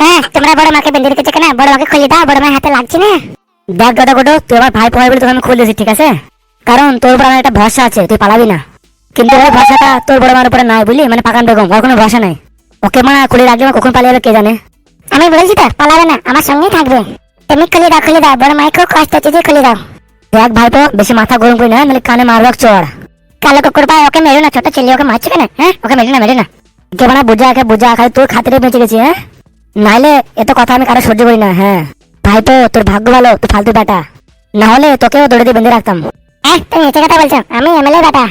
হ্যাঁ তোমরা বড় মাকে বেঁধে কেন? বড় মাকে খুলে দাও, বড় মায়ের হাতে লাগছে না। দেখ দাদা গোটো, তুই আমার ভাই পড়াই বলে তোকে আমি ঠিক আছে? কারণ তোর উপর আমার একটা ভরসা আছে, তুই পালাবি না। কিন্তু ওই ভরসাটা তোর বড় মার উপরে নাই বুঝলি? মানে পাকান বেগম, ওর কোনো ভরসা নাই। ওকে মা খুলে রাখলে কখন পালিয়ে কে জানে? আমি বলেছি তো, পালাবে না, আমার সঙ্গেই থাকবে। তুমি খুলে দাও খুলে দাও, বড় খুব কষ্ট হচ্ছে খুলে দাও। দেখ বেশি মাথা গরম করি না নাহলে কানে চড় কালো কুকুর ভাই, ওকে মেরো না, ছোট ছেলে, ওকে মারছে কেন? হ্যাঁ ওকে মেরে না মেরে না। কে বানা বুঝা একে বুঝা, খালি তোর খাতিরে বেঁচে গেছি হ্যাঁ? নাহলে এত কথা আমি কারও সহ্য করি না হ্যাঁ। ভাই তো, তোর ভাগ্য ভালো তুই ফালতু বেটা। না হলে তোকেও দৌড়ে দিয়ে বেঁধে রাখতাম। হ্যাঁ তুমি এসে কথা বলছো, আমি এমএলএ বেটা।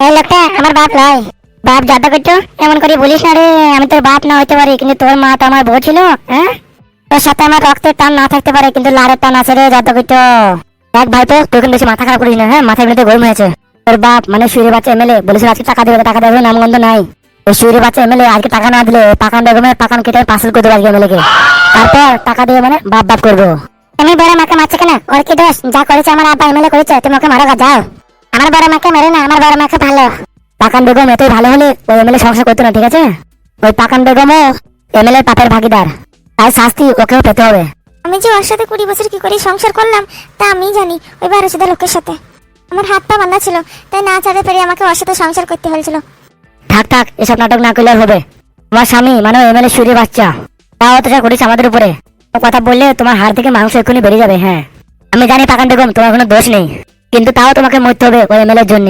এই লোকটা আমার বাপ নয়। বাপ যাদা করছ, এমন করে বলিস না রে, আমি তোর বাপ না হইতে পারি, কিন্তু তোর মা তো আমার বউ ছিল হ্যাঁ? তোর সাথে আমার রক্তের টান না থাকতে পারে, কিন্তু লাড়ের টান আছে রে যাদা করছ। দেখ ভাইপো তুই কিন্তু বেশি মাথা খারাপ করিস না হ্যাঁ? মাথা এমনিতে গরম হয়েছে তোর বাপ মানে সুরে বাচ্চা এমএলএ বলেছিল আজকে টাকা দেবে টাকা দেবে, নামগন্ধ নাই। ওই বাচ্চা এমএলএ, আজকে টাকা না দিলে পাকান পাকান কেটে করে দেবো আজকে এমএলএ তারপর টাকা দিয়ে মানে বাপ বাপ করব বড় মাকে মারছো কেন? ওর কি দোষ? যা করেছে আমার আব্বা এমএলএ করেছে, তুমি ওকে মারো যাও। আমার বড় মাকে মেরে না, আমার বড় মাকে ভালো। পাকান বেগম এতই ভালো হলে ওই এমএলএ করতো না, ঠিক আছে? ওই পাকান বেগমও এমএলএ পাপের ভাগিদার। তাই শাস্তি ওকেও পেতে হবে। আমি যে ওর সাথে কুড়ি বছর কি করে সংসার করলাম, তা আমি জানি ওই বারো সাদা লোকের সাথে। আমার হাত পা বাঁধা ছিল, তাই না চাঁদে পেরে আমাকে ওর সাথে সংসার করতে হয়েছিল। থাক থাক, এসব নাটক না করলে হবে। তোমার স্বামী মানে এমএলএ সুরে বাচ্চা, তাও অত্যাচার করিস আমাদের উপরে। কথা বললে তোমার হাড় থেকে মাংস এক্ষুনি বেরিয়ে যাবে হ্যাঁ। আমি জানি পাকান বেগম, তোমার কোনো দোষ নেই, কিন্তু তাও তোমাকে মরতে হবে ওই এমএলএর জন্য।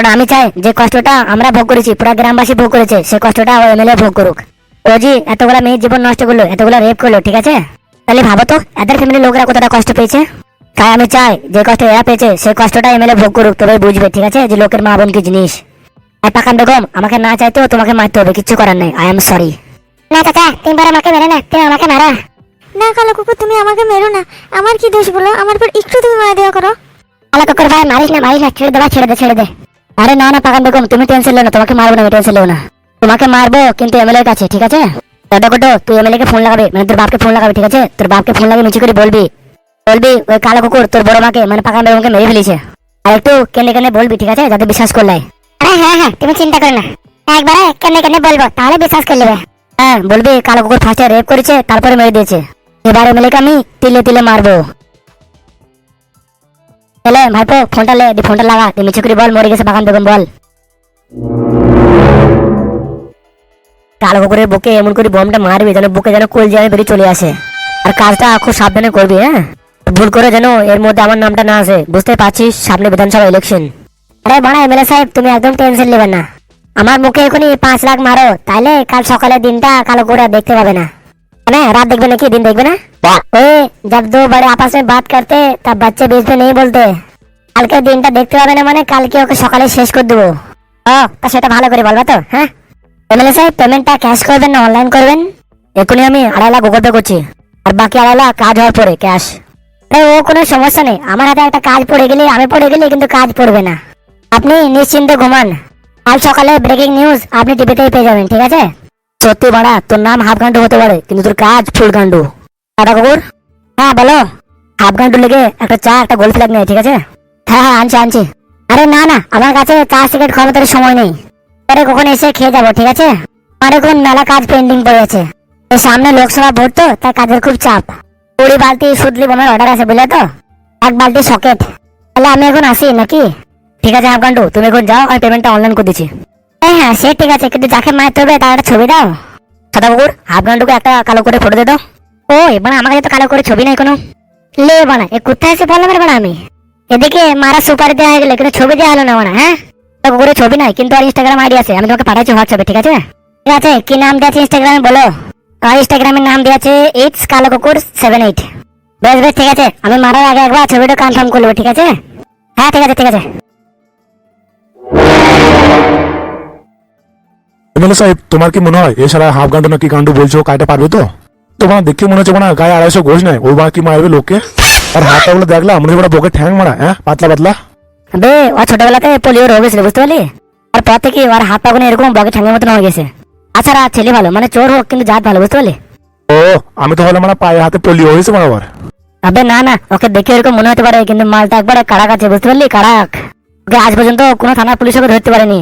কারণ আমি চাই যে কষ্টটা আমরা ভোগ করেছি, পুরা গ্রামবাসী ভোগ করেছে, সে কষ্টটা ওই এমএলএ ভোগ করুক। ও জি এতগুলা মেয়ের জীবন নষ্ট করল, এতগুলা রেপ করল, ঠিক আছে? তাহলে ভাবো তো, এদের ফ্যামিলির লোকরা কতটা কষ্ট পেয়েছে? তাই আমি চাই যে কষ্ট এরা পেয়েছে সেই কষ্টটা এমএলএ ভোগ করুক তবে বুঝবে, ঠিক আছে? যে লোকের মা বোন কি জিনিস। আর পাকান বেগম আমাকে না চাইতেও তোমাকে মারতে হবে কিচ্ছু করার নেই। আই এম সরি না তিনবার আমাকে মেরে না তুমি আমাকে মারো। না কালো কুকুর তুমি আমাকে মেরো না। আমার কি দোষ বলো? আমার পর একটু তুমি দেওয়া করো। আলা কুকুর ভাই মারিস না মারিস না ছেড়ে দেবা ছেড়ে দে ছেড়ে দে। আরে না না পাকান বেগম তুমি টেনশন লো না তোমাকে মারবো না টেনশন লো না। তোমাকে মারবো কিন্তু কাছে ঠিক আছে? দাদা কোটো তুই এমএলএ কে ফোন লাগাবি মানে তোর বাপকে ফোন লাগাবি ঠিক আছে? তোর বাপকে ফোন লাগিয়ে মিছি করে বলবি। বলবি ওই কালো কুকুর তোর বড় মাকে মানে পাকান বেগমকে মেরে ফেলেছে। আর একটু কেনে কেনে বলবি ঠিক আছে? যাতে বিশ্বাস করলে হ্যাঁ হ্যাঁ হ্যাঁ তুমি চিন্তা করো না। একবার কেনে কেনে বলব, তাহলে বিশ্বাস করে নেবে। হ্যাঁ বলবি, কালো কুকুর ফার্স্টে রেপ করেছে, তারপরে মেরে দিয়েছে। এবার এমএলএ কে আমি তিলে তিলে মারবো। এলে, ভাইপো, ফোনটা লে, দি ফোনটা লাগা তুমি মিছে বল, মরে গেছে বাগান বেগম বল। কালো কুকুরের বুকে এমন করে বমটা মারবি, যেন বুকে যেন কোল যেন বেরিয়ে চলে আসে। আর কাজটা খুব সাবধানে করবি হ্যাঁ? ভুল করে যেন এর মধ্যে আমার নামটা না আসে, বুঝতে পারছিস? সামনে বিধানসভা ইলেকশন আরে বড় এমএলএ সাহেব তুমি একদম টেনশন নেবেন না আমার মুখে এখনই পাঁচ লাখ মারো তাইলে কাল সকালে দিনটা কালো করে আর দেখতে পাবে না মানে রাত দেখবে নাকি দিন দেখবে না ए, जब दो बड़े आपस में बात करते तब बच्चे बीच में नहीं बोलते কালকে দিনটা দেখতে পাবে না মানে কালকে ওকে সকালে শেষ করে দেবো ও তা সেটা ভালো করে বলবা তো হ্যাঁ এমএলএ সাহেব পেমেন্টটা ক্যাশ করবেন না অনলাইন করবেন এখনই আমি আড়াই লাখ গুগল পে করছি আর বাকি আড়াই লাখ কাজ হওয়ার পরে ক্যাশ আরে ও কোনো সমস্যা নেই আমার হাতে একটা কাজ পড়ে গেলে আমি পড়ে গেলে কিন্তু কাজ পড়বে না আপনি নিশ্চিন্তে ঘুমান। কাল সকালে ব্রেকিং নিউজ আপনি টিভিতেই পেয়ে যাবেন, ঠিক আছে? সত্যি বাড়া, তোর নাম হাফ ঘণ্টা হতে পারে, কিন্তু তোর কাজ ফুল ঘন্টু টাটা কুকুর। হ্যাঁ বলো। হাফ ঘণ্টা লেগে একটা চা, একটা গোল ফ্ল্যাগ নেই ঠিক আছে? হ্যাঁ হ্যাঁ আনছি আনছি। আরে না না, আমার কাছে চা সিগারেট খাওয়ার মতো সময় নেই। পরে কখন এসে খেয়ে যাব, ঠিক আছে? আমার এখন মেলা কাজ পেন্ডিং পড়ে আছে। এই সামনে লোকসভা ভোট তো, তাই কাজের খুব চাপ। কুড়ি বালতি সুদলি বোমের অর্ডার আছে, বুঝলে তো? এক বালতি সকেট তাহলে আমি এখন আসি, নাকি? ঠিক আছে হাফ ঘন্টু তুমি এখন যাও আমি পেমেন্টটা অনলাইন করে দিচ্ছি। হ্যাঁ হ্যাঁ সে ঠিক আছে কিন্তু যাকে মায়ের হবে তার একটা ছবি দাও। সাদা কুকুর হাফ ঘন্টুকে একটা কালো করে ফটো দে দাও। ও এবার আমার কাছে তো কালো করে ছবি নাই কোনো। লে বানা এ কোথায় এসে বললাম রে বানা আমি? এদিকে মারা সুপারি দেওয়া হয়ে গেলে কিন্তু ছবি দেওয়া হলো না বানা হ্যাঁ? তো করে ছবি নাই কিন্তু আর ইনস্টাগ্রাম আইডি আছে আমি তোমাকে পাঠাচ্ছি হোয়াটসঅ্যাপে ঠিক আছে? ঠিক আছে কি নাম দেওয়া আছে ইনস্টাগ্রামে বলো। আর ইনস্টাগ্রামের নাম দেওয়া আছে ইটস কালো কুকুর সেভেন এইট বেশ বেশ ঠিক আছে আমি মারার আগে একবার ছবিটা কনফার্ম করব ঠিক আছে? হ্যাঁ ঠিক আছে ঠিক আছে। এমএলএ সাহেব তোমার কি মনে হয়? এছাড়া হাফ গান্ডু নাকি গান্ডু বলছো কাইটা পারবে তো? তোমার দেখে মনে হচ্ছে না গায়ে আড়াইশো ঘোষ নাই ওই বা কি মারবে লোককে? আর হাতটা গুলো দেখলাম মনে হচ্ছে বুকে ঠ্যাং মারা হ্যাঁ? পাতলা পাতলা। বে ও ছোটবেলাতে পোলিও রোগ হয়েছিল বুঝতে পারলি? আর পর থেকে ওর হাত পাগুনে এরকম বকে ঠ্যাঙের মতন হয়ে গেছে। আচ্ছা ছেলে ভালো মানে চোর হোক কিন্তু জাত ভালো বুঝতে পারলি? ও আমি তো মানে পায়ে হাতে পোলিও হয়েছে বরাবর আবে না না ওকে দেখে এরকম মনে হতে পারে কিন্তু মালটা একবারে কাড়াক আছে বুঝতে পারলি? ওকে আজ পর্যন্ত কোনো থানার পুলিশ ওকে ধরতে পারেনি।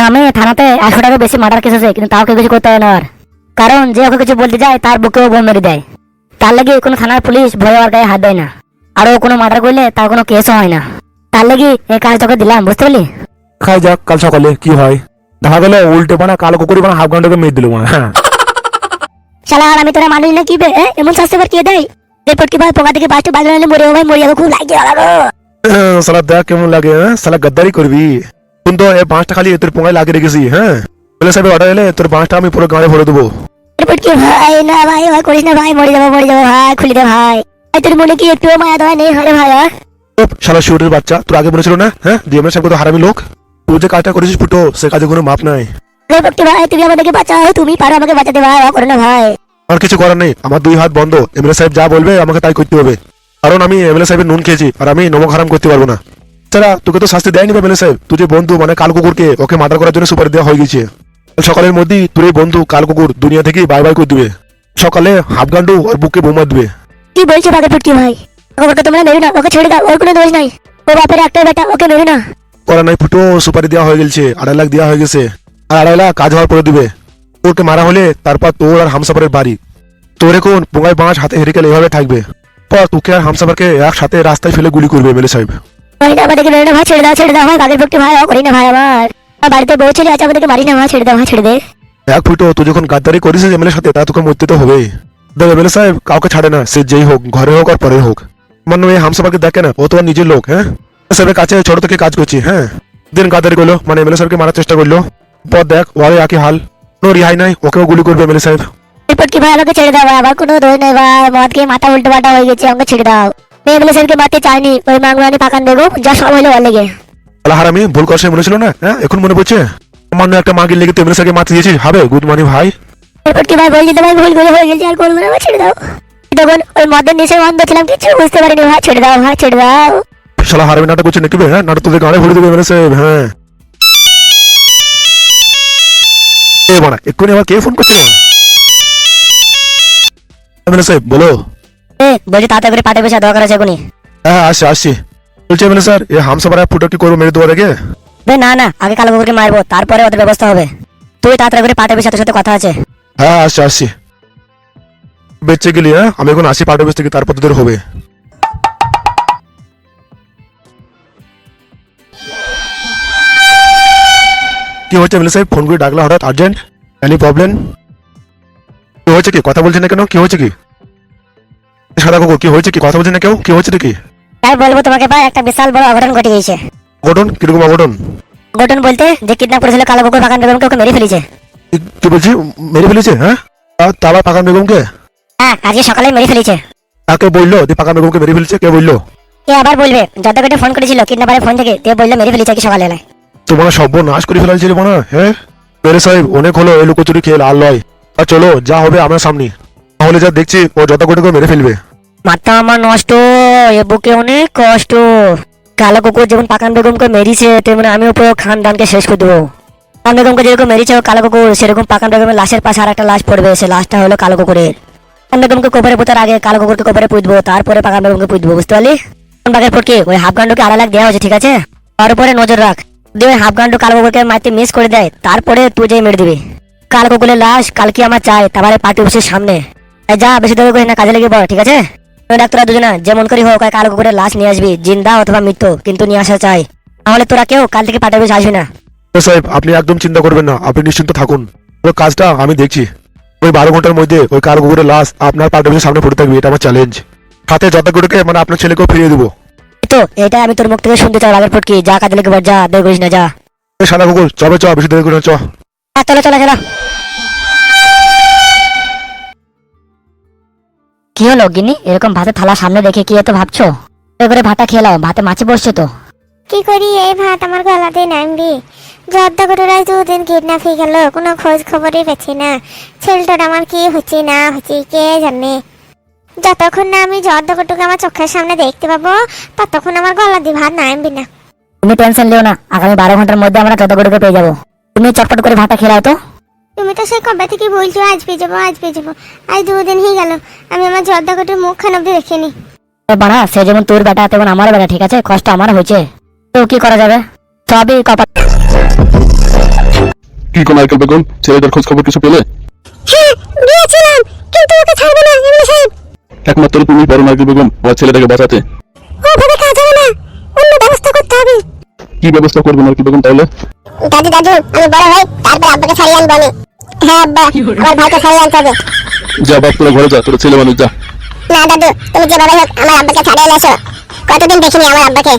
নামে থানাতে একশো টাকা বেশি মার্ডার কেস আছে কিন্তু তাও কেউ কিছু করতে হয় না আর। কারণ যে ওকে কিছু বলতে যায় তার বুকেও বোম মেরে দেয়। তার লাগে কোনো থানার পুলিশ ভয় ওর গায়ে হাত দেয় না। আর ও কোনো মার্ডার করলে তার কোনো কেসও হয় না। তার লাগি এই কাজ তোকে দিলাম বুঝতে পারলি? খাই যাক কাল সকালে কি হয়? দেখা গেল উল্টে বানা কালো কুকুরি বানা হাফ ঘন্টাকে মেয়ে দিল মানে হ্যাঁ শালা আর আমি তোরা মানুষ না কি বে এমন শাস্তি করে কে দেয়? এরপর কি ভাই পোকা থেকে বাসটা বাজালে মরে যাব ভাই মরে যাব খুব লাগে সালা দেখ কেমন লাগে সালা গদ্দারি করবি। তুই তো এই পাঁচটা খালি তোর পোঙায় লাগিয়ে রেখেছি হ্যাঁ? বলে সাহেব অর্ডার এলে তোর পাঁচটা আমি পুরো গাঁড়ে ভরে দেবো। ভাই না ভাই ভাই করিস না ভাই মরে যাব মরে যাব ভাই খুলে দে ভাই। তোর মনে কি মায়া দয়া নেই? হয় ভাই শালা শিউরের বাচ্চা তোর আগে বলেছিল না হ্যাঁ? ডিএমএ সাহেব তো হারামি লোক। তুই যে কাজটা করেছিস ফুটো সে কাজে কোনো মাপ নাই। ভাই তুমি আমাদেরকে বাঁচাও তুমি পারো আমাকে বাঁচাতে ভাই করো না ভাই। আর কিছু করার নেই আমার দুই হাত বন্ধ। এমএলএ সাহেব যা বলবে আমাকে তাই করতে হবে। কারণ আমি এমএলএ সাহেবের নুন খেয়েছি আর আমি নমক হারাম করতে পারব না। ছাড়া তোকে তো শাস্তি দেয়নি এমএলএ সাহেব। তুই যে বন্ধু মানে কাল কুকুরকে ওকে মার্ডার করার জন্য সুপারি দেওয়া হয়ে গেছে। সকালের মধ্যেই তোর এই বন্ধু কাল কুকুর দুনিয়া থেকে বাই বাই করে দিবে। সকালে হাফ গান্ডু আর বুকে বোমা দিবে। কি বলছো বাঘের ফুটকি ভাই? ওকে তোমরা মেরো না ওকে ছেড়ে দাও ওর কোনো দোষ নাই। ও বাপের একটাই বেটা ওকে মেরো না। করা নাই ফুটো সুপারি দেওয়া হয়ে গেছে আড়াই লাখ দেওয়া হয়ে গেছে। আর আড়াই লাখ কাজ হওয়ার পরে দিবে। ওকে মারা হলে তারপর তোর আর হামসাফারের বাড়ি। তোর এখন পোঙায় বাঁশ হাতে হেরিকেল এভাবে থাকবে। পর তোকে আর হামসাফারকে একসাথে রাস্তায় ফেলে গুলি করবে এমএলএ সাহেব। ভাই আমাদেরকে মেরো না ভাই ছেড়ে দাও ছেড়ে দাও ভাই বাঘের ফুটকি ভাই করি না ভাই আমার বাড়িতে বউ ছেলে আছে আমাদেরকে মারি না ভাই ছেড়ে দাও ভাই ছেড়ে দে। এক ফুটো তুই যখন গাদ্দারি করিস এমএলএ সাথে তা তোকে মরতে তো হবেই। দেখ এমএলএ সাহেব কাউকে ছাড়ে না সে যেই হোক ঘরে হোক আর পরে হোক। মানে এই হামসাফারকে দেখে না ও তো আর নিজের লোক হ্যাঁ? সাহেবের কাছে ছোট থেকে কাজ করছি হ্যাঁ? দিন গাদ্দারি করল মানে এমএলএ সাহেবকে মারার চেষ্টা করল। পর দেখ ওরে একই হাল। কোনো রিহাই নাই ওকেও গুলি করবে এমএলএ সাহেব। এরপর কি ভাই আমাকে ছেড়ে দাও ভাই আমার কোনো দোষ নেই ভাই মদ খেয়ে মাথা উল্টো পাল্টা হয়ে গেছে আমাকে ছেড়ে দাও। মেয়ে বলে সেদিনকে মারতে চাইনি ওই মাংরানি পাকান দেবো যা সব হইল ওর লেগে। আল্লাহ হারামি ভুল করছে মনে ছিল না? হ্যাঁ এখন মনে পড়ছে? সামান্য একটা মাগির লেগে তুই সাহেবকে মারতে দিয়েছিস। হবে গুড মর্নিং ভাই। এরপর কি ভাই বলছি তো ভাই? ভুল করে হয়ে গেছে আর করব না ছেড়ে দাও। তখন ওই মদের নেশে বন্ধ ছিলাম কিছু বুঝতে পারিনি ভাই ছেড়ে দাও ভাই ছেড়ে দাও। শালা হারামি নাটক করছে নাকি হ্যাঁ? নাটক তোদের গাড়ি ভরে দেবে সাহেব হ্যাঁ। এ বাড়া এক্ষুনি আবার কে ফোন করছে? বলো। এ বলছি তাড়াতাড়ি করে পাটে পেশা দরকার আছে এখনই হ্যাঁ আসছি আসছি। বলছি এমএলএ স্যার এ হামসাবার ফুটো কি করব মেরে দেওয়ার আগে? বে না না আগে কালো কুকুরকে মারবো তারপরে ওদের ব্যবস্থা হবে। তুই তাড়াতাড়ি করে পাটে সাথে কথা আছে। হ্যাঁ বেঁচে গেলি হ্যাঁ? আমি এখন আসি অফিস থেকে তারপর তোদের হবে। কি হচ্ছে এমএলএ সাহেব ফোন করে ডাকলা হঠাৎ আর্জেন্ট এনি প্রবলেম কি হয়েছে কি? কথা বলছে না কেন? কি হয়েছে কি? সাদা কুকুর কি হয়েছে? কি কথা বলছে না কেউ? কি হয়েছে নাকি? তাই বলব তোমাকে ভাই একটা বিশাল বড় অঘটন ঘটে গেছে অঘটন? কীরকম অঘটন? অঘটন বলতে যে কিডন্যাপ করেছিল কালো কুকুর বাগান বেগমকে ওকে মেরে ফেলেছে। কি- বলছি? মেরে ফেলেছে হ্যাঁ? আর তা পাকান বেগমকে? হ্যাঁ আজকে সকালে মেরে ফেলেছে। তাকে বলল? যে পাকান বেগমকে মেরে ফেলেছে কে বলল? কে আবার বলবে? যত কেটে ফোন করেছিল কিডন্যাপারের ফোন থেকে তে বলল মেরে ফেলেছে কি সকালে তোমার সব নাশ করে ফেলাইছিল মনে হ্যাঁ মেরে সাহেব অনেক হলো এই লুকোচুরি খেল আর লয়। আর চলো যা হবে আমার সামনে। তাহলে যা দেখছি, ও যত কোটি করে মেরে ফেলবে। মাথা আমার নষ্ট, এ বুকে অনেক কষ্ট। কালো কুকুর যেমন পাকান বেগমকে মেরিছে, তেমন আমি উপরে খানদানকে শেষ করে দেবো। পাকান বেগমকে যেরকম মেরিছে কালো কুকুর, সেরকম পাকান বেগমের লাশের পাশে আর একটা লাশ পড়বে, সে লাশটা হলো কালো কুকুরের। পাকান বেগমকে কোপরে পোতার আগে কালো কুকুরকে কোপরে পুঁতবো, তারপরে পাকান বেগমকে পুঁতবো, বুঝতে পারলি? বাঘের পটকে ওই হাফ গান্ডুকে আড়াই লাখ দেওয়া হয়েছে, ঠিক আছে? তার উপরে নজর রাখ। যদি ওই হাফ গান্ডু কালো কুকুরকে মারতে মিস করে দেয়, তারপরে তুই যেই মেরে দিবি। কালো কুকুরের লাশ কালকে আমার চাই তারপরে পার্টি অফিসের সামনে। যা বেশি দেরি করিস না কাজে লেগে পড় ঠিক আছে? ওই ডাক্তাররা দুজনা যেমন করি হোক কালো কুকুরের লাশ নিয়ে আসবি জিন্দা অথবা মৃত্যু কিন্তু নিয়ে আসা চাই। তাহলে তোরা কেউ কাল থেকে অফিস আসবি না। সাহেব আপনি একদম চিন্তা করবেন না আপনি নিশ্চিন্ত থাকুন। ওই কাজটা আমি দেখছি। ওই বারো ঘণ্টার মধ্যে ওই কার কুকুরের লাশ আপনার অফিসের সামনে পড়ে থাকবে এটা আমার চ্যালেঞ্জ সাথে যত কোটিকে মানে আপনার ছেলেকেও ফিরিয়ে দেবো। তো এটা আমি তোর মুখ থেকে শুনতে চাই বাঘের পটকি যা কাজে লেগে পড় যা দেরি করিস না যা। সাদা কুকুর চবে চ বেশি দেরি করে না, চ। হ্যাঁ চলো চলো চলো। কি হলো গিনি এরকম ভাতে থালা সামনে দেখে কি এত ভাবছ? করে ভাতটা খেয়ে নাও ভাতে মাছি বসছে তো। কি করি এই ভাত আমার গলাতে নামবি। করে দুদিন কিডন্যাপ হয়ে গেল কোনো খোঁজ খবরই পাচ্ছি না। ছেলেটার আমার কি হচ্ছে না হচ্ছে কে জানে? যতক্ষণ না আমি যদ্দ কটুকে আমার চোখের সামনে দেখতে পাবো ততক্ষণ আমার গলা দিয়ে ভাত নামবি না। তুমি টেনশন লিও না আগামী বারো ঘণ্টার মধ্যে আমরা যত গরুকে পেয়ে যাব। তুমি চটপট করে ভাতটা খেলাও তো। তুমি তো সেই কবে থেকে বলছো আজ পেয়ে যাব আজ পেয়ে যাব আজ দুদিন হয়ে গেল আমি আমার যদ্দ কটুর মুখখান অব্দি দেখিনি। এ বাড়া সে যেমন তোর বেটা তেমন আমারও বেটা ঠিক আছে? কষ্ট আমার হয়েছে। তো কি করা যাবে? সবই কপাল কি গো মাইকেল বেগম? ছেলেটার খোঁজ খবর কিছু পেলে? হ্যাঁ গিয়েছিলাম কিন্তু ওকে ছাড়বে না এমএলএ সাহেব একমাত্র তুমি পারো নাকি বেগম আমার ছেলেটাকে বাঁচাতে। ওভাবে কাজ হবে না অন্য ব্যবস্থা করতে হবে। কি ব্যবস্থা করবেন আর কি বেগম তাহলে? দাদু দাদু আমি বড় হই তারপর আব্বাকে ছাড়িয়ে আনব আমি। হ্যাঁ আব্বা আমার ভাইকে ছাড়িয়ে আনতে হবে। যা বাপ তোরা ঘরে যা তোর ছেলে মানুষ যা। না দাদু তুমি যেভাবে হোক আমার আব্বাকে ছাড়িয়ে এনে এসো। কতদিন দেখিনি আমার আব্বাকে।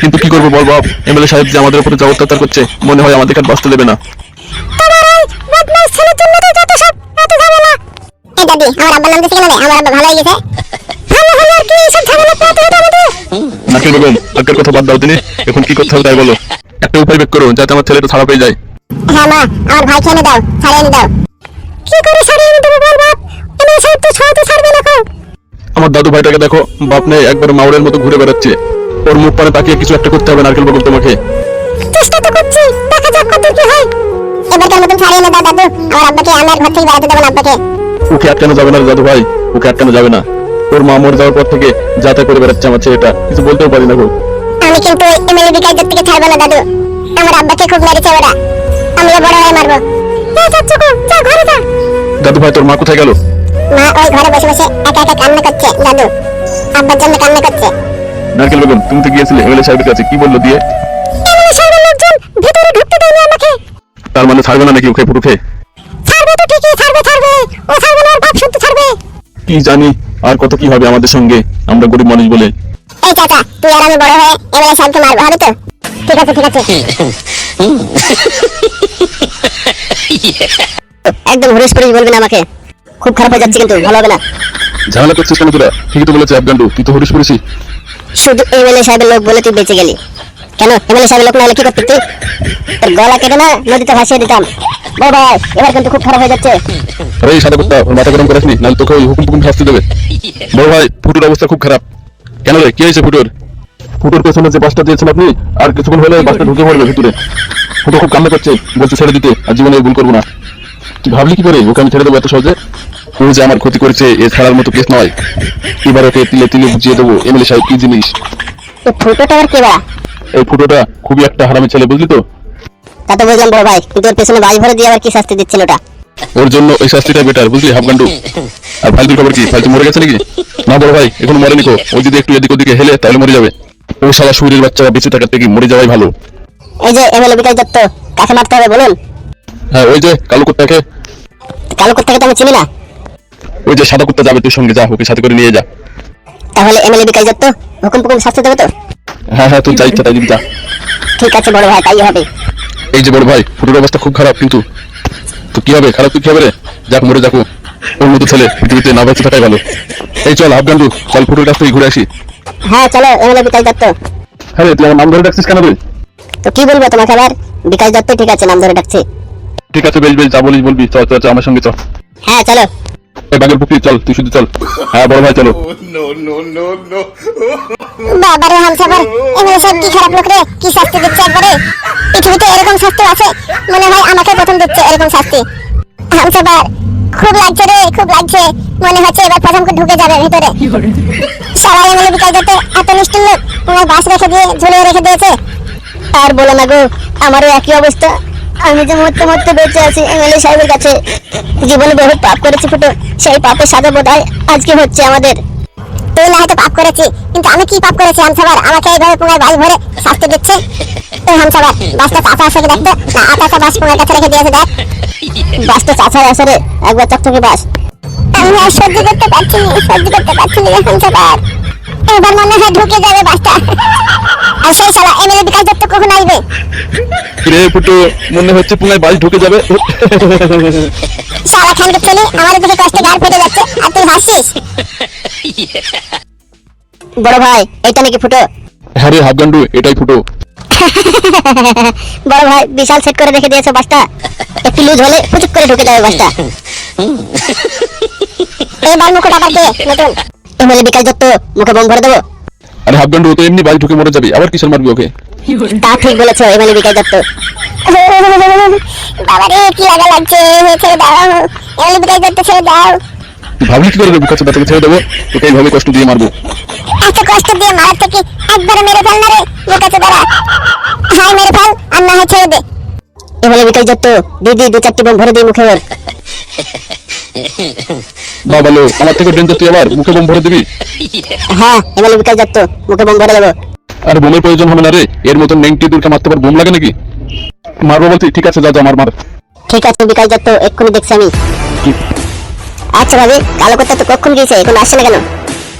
কিন্তু কি করব বল বাপ? এমএলএ সাহেব যে আমাদের উপরে যা অত্যাচার করছে মনে হয় আমাদের আর বাঁচতে দেবে না। সব আমার আব্বার নাম দিছে কেন? আমার আব্বা ভালো হয়ে গেছে। ভালো হলে আর কি এইসব ঝামেলা হতো আমাদের নাকি বেগম কথা বাদ দাও তিনি। এখন কি করতে হবে তাই বলো। একটা উপায় বের করো যাতে আমার ছেলেটা ছাড়া পেয়ে যায়। হ্যাঁ মা আমার দাও ছাড়িয়ে এনে দাও। কি করে ছাড়িয়ে এনে দেবো বল বাপ? সাহেব তো ছড়াতে ছাড়বে না কেউ। আমার দাদু ভাইটাকে দেখো বাপ নেই একবার মাউরের মতো ঘুরে বেড়াচ্ছে। ওর মুখ পানে তাকিয়ে কিছু একটা করতে হবে নারকেল বেগম তোমাকে। চেষ্টা তো করছি দেখা যাক কত কি হয়। এবারকার মতন ছাড়িয়ে এনে দাও দাদু আমার আব্বাকে আমার ঘর থেকে বেড়াতে দেবো না আব্বাকে। ওকে আটকানো যাবে না দাদু ভাই ওকে আটকানো যাবে না। ওর মা মরে যাওয়ার পর থেকে যাতা করে বেড়াচ্ছে আমার ছেলেটা কিছু বলতেও পারি না গো। আমি কিন্তু এমএলএ বিকাশদের থেকে ছাড়বো না দাদু। আমার আব্বাকে খুব মেরেছে ওরা। আমিও বড় হয়ে মারবো। যা যাচ্ছ গো যা ঘরে যা। দাদু ভাই তোর মা কোথায় গেল? মা ওই ঘরে বসে বসে একা একা কান্না করছে দাদু। আব্বার জন্য কান্না করছে। নারকেল বেগম তুমি তো গিয়েছিলে এমএলএ সাহেবের কাছে কি বলল দিয়ে? এমএলএ সাহেবের লোকজন ভেতরে ঢুকতে দেয়নি আমাকে। তার মানে ছাড়বে না নাকি ওকে পুরুষে ছাড়বে তো ঠিকই ছাড়বে ছাড়বে। ও ছাড়বে না বাপ শুদ্ধ ছাড়বে। কি জানি আর কত কি হবে আমাদের সঙ্গে? আমরা গরিব মানুষ বলে। এই চাচা তুই আর আমি বড় হয়ে এমএলএ সাহেবকে মারবো হবে তো? ঠিক আছে ঠিক আছে। একদম হরিশ পরিশ বলবি না আমাকে। খুব খারাপ হয়ে যাচ্ছে কিন্তু ভালো হবে না। ঝামেলা করছিস কেন তোরা? ঠিকই তো বলেছে আফগান্ডু তুই তো হরিশ পড়েছি শুধু এমএলএ সাহেবের লোক বলে তুই বেঁচে গেলি। কেন? এমএলএ সাহেবের লোক না হলে কি করতে তুই? তোর গলা কেটে না? নদীতে ভাসিয়ে দিতাম। বল ভাই এবার কিন্তু খুব খারাপ হয়ে যাচ্ছে। আরে এই সাদা কুত্তা মাথা গরম করিসনি নাহলে তোকে ওই হুকুম হুকুম শাস্তি দেবে। বড় ভাই ফুটুর অবস্থা খুব খারাপ। কেন রে কি হয়েছে ফুটুর? ফুটুর পেছনে যে বাসটা দিয়েছেন আপনি আর কিছুক্ষণ হলে বাসটা ঢুকে পড়বে ভিতরে। ফুটো খুব কান্না করছে বলছে ছেড়ে দিতে আর জীবনে ভুল করব না। তুই ভাবলি কি করে? ওকে আমি ছেড়ে দেবো এত সহজে? ও যে আমার ক্ষতি করেছে এ ছাড়ার মতো কেস নয়। এবার ওকে তিলে তিলে বুঝিয়ে দেবো এমএলএ সাহেব কি জিনিস? ফুটোটা আবার কে বাড়া এই ফুটোটা খুবই একটা হারামি ছেলে বুঝলি তো? তা তো বুঝলাম বড় ভাই কিন্তু ওর পেছনে বাজ ভরে দিয়ে আবার কি শাস্তি দিচ্ছিল ওটা? ওর জন্য এই শাস্তিটা বেটার বুঝলি হাফগান্ডু? আর ফালতুর খবর কি? ফালতু মরে গেছে নাকি? না বড় ভাই এখন মরেনি কো ও যদি একটু এদিক ওদিকে হেলে তাহলে মরে যাবে। ও সারা শরীরের বাচ্চারা বেঁচে থাকার থেকে মরে যাওয়াই ভালো। এই যে এমএলএ বিকাশ দত্ত কাকে মারতে হবে বলুন? হ্যাঁ ওই যে কালো কুত্তাকে। কালো থেকে তো আমি চিনি না। ওই যে সাদা কুত্তা যাবে তুই সঙ্গে যা ওকে সাথে করে নিয়ে যা। তাহলে এমএলএ বিকাশ দত্ত হুকুম পুকুম শাস্তি দেবে তো? হ্যাঁ হ্যাঁ তুই যা ইচ্ছা তাই দিবি যা। ঠিক আছে বড় ভাই তাই হবে। এই যে বড় ভাই ফুটোর অবস্থা খুব খারাপ কিন্তু। তো কি হবে খারাপ তো কি হবে রে? যাক মরে যাকো ওর মতো ছেলে পৃথিবীতে না বেঁচে থাকাই ভালো। এই চল হাফগান্ডু চল ফুটোর কাছ থেকে ঘুরে আসি। হ্যাঁ চলো এমএলএ বিকাশ দত্ত। হ্যাঁ তুই আমার নাম ধরে ডাকছিস কেন রে? তো কি বলব তোমাকে আবার? বিকাশ দত্ত ঠিক আছে নাম ধরে ডাকছি। ঠিক আছে বেশ বেশ যা বলিস বলবি। চল চল আমার সঙ্গে চল। হ্যাঁ চলো। পুকুরি চল তুই শুধু চল। হ্যাঁ বড় ভাই চলো। বাবারে হামসাবার এমএলএ সাহেব কি খারাপ লোক রে? কি শাস্তি দিচ্ছে একবারে? পৃথিবীতে এরকম শাস্তি আছে? মনে হয় আমাকে প্রথম দিচ্ছে এরকম শাস্তি। হামসাবার খুব লাগছে রে খুব লাগছে। মনে হচ্ছে এবার প্রথম করে ঢুকে যাবে ভিতরে। সবাই এমএলএ বিকাশ দত্ত এত নিষ্ঠুর লোক। তোমার বাস রেখে দিয়ে ঝুলিয়ে রেখে দিয়েছে। আর বলো না গো আমারও একই অবস্থা। আমি যে মরতে মরতে বেঁচে আছি এমএলএ সাহেবের কাছে জীবনে বহু পাপ করেছি ফুটো। সেই পাপের সাজা বোধ হয় আজকে হচ্ছে আমাদের। তুই না হয়তো পাপ করেছি কিন্তু আমি কি পাপ করেছি হামসাবার আমাকে এইভাবে পুঙ্গায় বাস ভরে শাস্তি দিচ্ছে? তুই হামসাবার বাসটা চাচা আসে দেখতো? না আতাসা বাস পুঙ্গার কাছে রেখে দিয়েছে দেখ। বাসটা চাচার আসরে একবার চকচকে বাস। আমি আর সহ্য করতে পারছি না সহ্য করতে পারছি না হামসাবার এবার মনে হয় ঢুকে যাবে বাসটা আর সেই শালা এমএলএ বিকাশ দত্ত কখন আসবে? রে ফুটো মনে হচ্ছে পুঙ্গায় বাস ঢুকে যাবে। শালা খানকে আমাদের দিকে কষ্টে গাল ফেটে যাচ্ছে। আর তুই হাসছিস? বড় ভাই এইটা নাকি ফুটো? হ্যাঁ রে হাফগান্ডু এটাই ফুটো। বড় ভাই বিশাল সেট করে রেখে দিয়েছে বাসটা একটু লুজ হলে পুচুক করে ঢুকে যাবে বাসটা এবার মুকুট আবার দে নতুন। এমএলএ বিকাশ দত্ত মুখে বোম ভরে দেবো? আরে হাফগান্ডু ও তো এমনি বাস ঢুকে মরে যাবে আবার কিসের মারবি ওকে? তা ঠিক বলেছ এমএলএ বিকাশ দত্ত বাবা রে কি লাগা লাগছে? ছেড়ে দাও। এমএলএ বিকাশ দত্ত ছেড়ে দাও। ভাবলি কি বুকাচ্ছে ছেড়ে দেবো তোকে এইভাবে কষ্ট দিয়ে মারবো। এত কষ্ট দিয়ে মারার থেকে একবারে মেরে ফেল না রে বোকাচে দাঁড়া হাই মেরে ফেল আর না হয় ছেড়ে দে। এমএলএ বিকাশ দত্ত দিদি দু চারটি বোম ভরে দিই মুখে ওর বাবা লো আমার থেকে ডেঞ্জার তুই আবার মুখে বোম ভরে দিবি? হ্যাঁ বিকাশ মুখে বোম ভরে দেবো। আর বোমের প্রয়োজন হবে না রে এর মতন নেংটি দূরকে মারতে পার বোম লাগে নাকি? মারবো বলছি ঠিক আছে যা যা মার মার। ঠিক আছে বিকাশ দত্ত এক্ষুনি দেখছি আমি। আচ্ছা ভাবি কালো করতে তো কখন গিয়েছে এখন আসছে না কেন?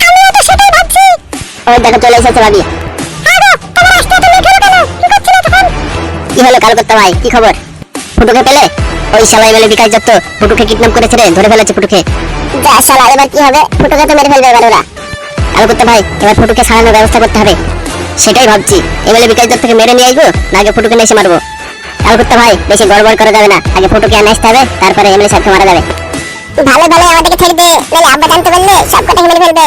আমিও তো সেটাই ভাবছি। ওই দেখো চলে এসেছে ভাবি। কি হলো কালো করতে ভাই কি খবর? ফুটুকে পেলে? ওই সবাই মিলে বিকাশ দত্ত ফুটুকে কিডন্যাপ করেছে রে ধরে ফেলেছে ফুটুকে। যা শালা এবার কি হবে? ফুটোকে তো মেরে ফেলবে এবার ওরা। কালো করতে ভাই এবার ফুটুকে সারানোর ব্যবস্থা করতে হবে। সেটাই ভাবছি। এমএলএ বিকাশ দত্তকে মেরে নিয়ে আসব না আগে ফুটুকে এসে মারবো। কালো করতে ভাই বেশি গড়বড় করা যাবে না। আগে ফুটুকে আনে আসতে হবে তারপরে এমএলএ সাহেবকে মারা যাবে। ভালো ভালো আমাদেরকে ছেড়ে দে। নাহলে আব্বা জানতে পারলে সব কথা মেরে ফেলবে।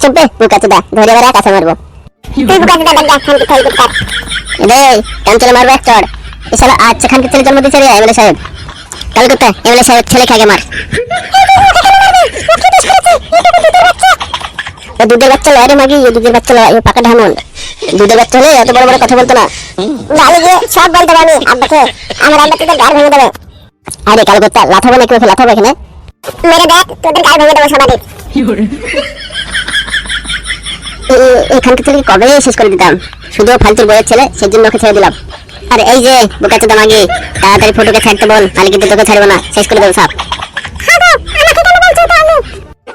চুপবে বুকাচুদা ধরে বেড়া কাছে মারবো। তুই বুকা দিদা বাদ খান খাই করতে রে কান চলে মারবো চড়। ছেলে জন্ম দিচ্ছে রে, এমএলএ সাহেব। কাল করতে, এমএলএ সাহেব আগে মার। দুধের বাচ্চা লয় মাগি দুধের বাচ্চা পাকা দুধের বাচ্চা হলে এত বড় বড় কথা বলতো না। সব আব্বাকে। আমার আব্বা তোদের গাড় ভেঙে দেবে। আরে কাল করতে লাথাবো নাকি ওকে লাথাবো এখানে? মেরে দেখ তোদের গাড় ভেঙে দেবো থেকে কবে শেষ করে দিতাম? শুধু ফালতুর বইয়ের ছেলে সেই জন্য ওকে ছেড়ে দিলাম। আর এই যে বোকাচ্ছে দামাগি তাড়াতাড়ি ফটোকে ছাড়তে বল তাহলে কিন্তু তোকে ছাড়বো না শেষ করে দেবো সব।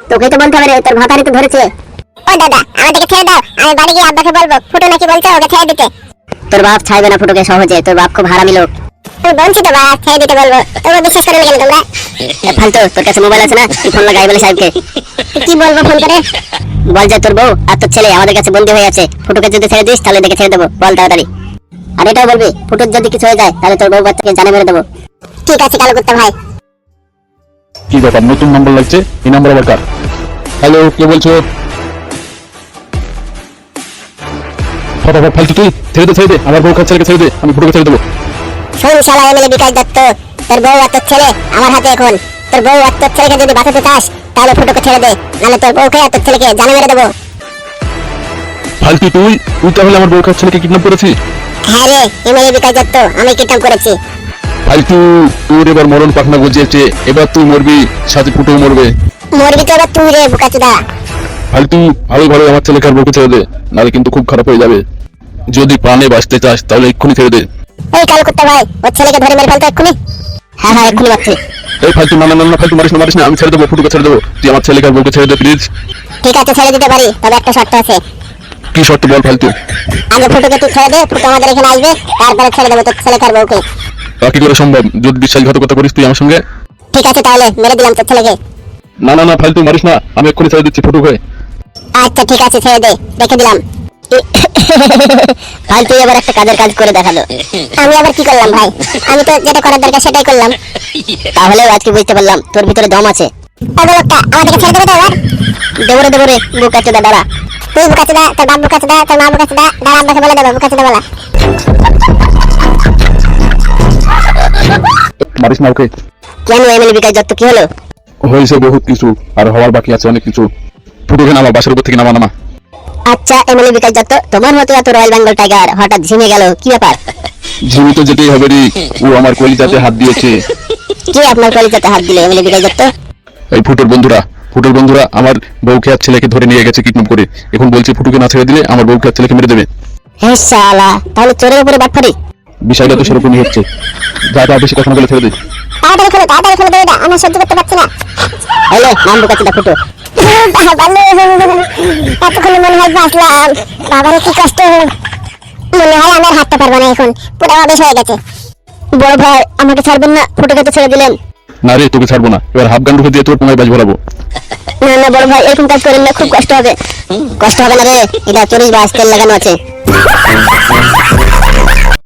তোকে তো বলতে হবে রে তোর ভাতারি তো ধরেছে। ও দাদা আমাদেরকে ছেড়ে দাও আমি বাড়ি গিয়ে আব্বাকে বলব ফুটো নাকি বলছে ওকে ছেড়ে দিতে। তোর বাপ ছাড়বে না ফটোকে সহজে তোর বাপ খুব হারামি লোক। তুই বলছি তো বা ছেড়ে দিতে বলব তোমরা বিশ্বাস করবে কেন তোমরা? ফালতু তোর কাছে মোবাইল আছে না? তুই ফোন লাগাই বলে সাহেবকে। কি বলব ফোন করে? বল যে তোর বউ আর তোর ছেলে আমাদের কাছে বন্দি হয়ে আছে ফুটুকে যদি ছেড়ে দিস তাহলে দেখে ছেড়ে দেবো। বল তাড়াতাড়ি। আর এটাও বলবি ফুটুর যদি কিছু হয়ে যায় তাহলে তোর বউ বাচ্চাকে জানে মেরে দেবো। ঠিক আছে কালো করতে ভাই। কি ব্যাপার নতুন নাম্বার লাগছে? এই নাম্বার আবার কার? হ্যালো কে বলছো? ফটাফট ফালতু তুই ছেড়ে দে ছেড়ে দে। আমার বউ কাছে ছেড়ে ছেড়ে দে আমি ফুটোকে ছেড়ে দেবো। শোন শালা এমএলএ বিকাশ দত্ত তোর বউ আর তোর ছেলে আমার হাতে এখন। তোর বউ আর তোর ছেলেকে যদি বাঁচাতে চাস তাহলে ফুটোকে ছেড়ে দে নাহলে তোর বউকে আর তোর ছেলেকে জানে মেরে দেবো। ফালতু তুই তুই তাহলে আমার বউ কাছে ছেলেকে কিডন্যাপ করেছিস? হ্যাঁ রে এমএলএ বিকাশ দত্ত আমি কিডন্যাপ করেছি। ফালতু তোর এবার মরণ পাখনা গজিয়েছে এবার তুই মরবি সাথে ফুটেও মরবে। মরবি তো এবার তুই রে বুকাচুদা ফালতু ভালো ভালো আমার ছেলেকে আর বউকে ছেড়ে দে নাহলে কিন্তু খুব খারাপ হয়ে যাবে। যদি প্রাণে বাঁচতে চাস তাহলে এক্ষুনি ছেড়ে দে। এই কালো করতে ভাই ওর ছেলেকে ধরে মেরে ফেলতো এক্ষুনি। হ্যাঁ হ্যাঁ এক্ষুনি পাচ্ছি এই ফালতু না না না না, ফালতু মারিস না মারিস না আমি ছেড়ে দেবো ফুটুকে ছেড়ে দেবো। তুই আমার ছেলেকে আর বউকে ছেড়ে দে প্লিজ ঠিক আছে ছেড়ে দিতে পারি তবে একটা শর্ত আছে কি শর্ত বল ফালতু? আগে ফুটোকে তুই ছেড়ে দে ফুটো আমাদের এখানে আসবে তারপরে ছেড়ে দেবো তোর আর বউকে। তা কি করে সম্ভব? যদি বিশ্বাসঘাতকতা করিস তুই আমার সঙ্গে? ঠিক আছে তাহলে মেরে দিলাম তোর ছেলেকে। না না না ফালতু মারিস না। আমি এক্ষুনি ছেড়ে দিচ্ছি ফুটুকে। আচ্ছা ঠিক আছে ছেড়ে দে রেখে দিলাম। ফালতু এবার একটা কাজের কাজ করে দেখাল। আমি আবার কি করলাম ভাই? আমি তো যেটা করার দরকার সেটাই করলাম। তাহলেও আজকে বুঝতে পারলাম তোর ভিতরে দম আছে। আমাদেরকে ছেড়ে দেবে তো এবার? দেবো রে দেবো রে বোকাচোদা দাঁড়া তুই বুকাচুদা তোর বাপ বুকাচুদা তোর মা বুকাচুদা দাঁড়া আব্বাকে বলে দেবো বুকাচুদা বলা। মারিস না ওকে। কেন এমএলএ বিকাশ দত্ত কি হলো? হয়েছে বহুত কিছু আর হওয়ার বাকি আছে অনেক কিছু। ফুটুকে নামা বাসের উপর থেকে নামা নামা। আচ্ছা এমএলএ বিকাশ দত্ত তোমার মতো এত রয়্যাল বেঙ্গল টাইগার হঠাৎ ঝিমে গেল কি ব্যাপার? ঝিমি তো যেতেই হবে রে ও আমার কলিজাতে হাত দিয়েছে। কে আপনার কলেজাতে হাত দিলে এমএলএ বিকাশ দত্ত? এই ফুটোর বন্ধুরা ফুটোর বন্ধুরা আমার বউকে আর ছেলেকে ধরে নিয়ে গেছে কিডন্যাপ করে। এখন বলছে ফুটুকে না ছেড়ে দিলে আমার বউকে আর ছেলেকে মেরে দেবে। হে শালা তাহলে চোরের উপরে বাটফারি বিষয়টা তো সেরকমই হচ্ছে। যা যা বেশি কথা বলে ছেড়ে দে। তাড়াতাড়ি খোলো তাড়াতাড়ি খোলো দড়িটা আমি সহ্য করতে পারছি না। হলে নাম বোকাচোদা ফুটো। এতক্ষণে মনে হয় বাঁচলাম। বাবারে কি কষ্ট। মনে হয় আমার হাঁটতে পারব না এখন। পুরো অবেশ হয়ে গেছে। বড় ভাই আমাকে ছাড়বেন না ফুটোকে তো ছেড়ে দিলেন না রে, তোকে ছাড়বো না। এবার হাফ গান দিয়ে তোর তোমায় বাজ ভরাবো না না, বড় ভাই, এরকম কাজ করলে খুব কষ্ট হবে। কষ্ট হবে না রে, এটা চল্লিশ তেল লাগানো আছে।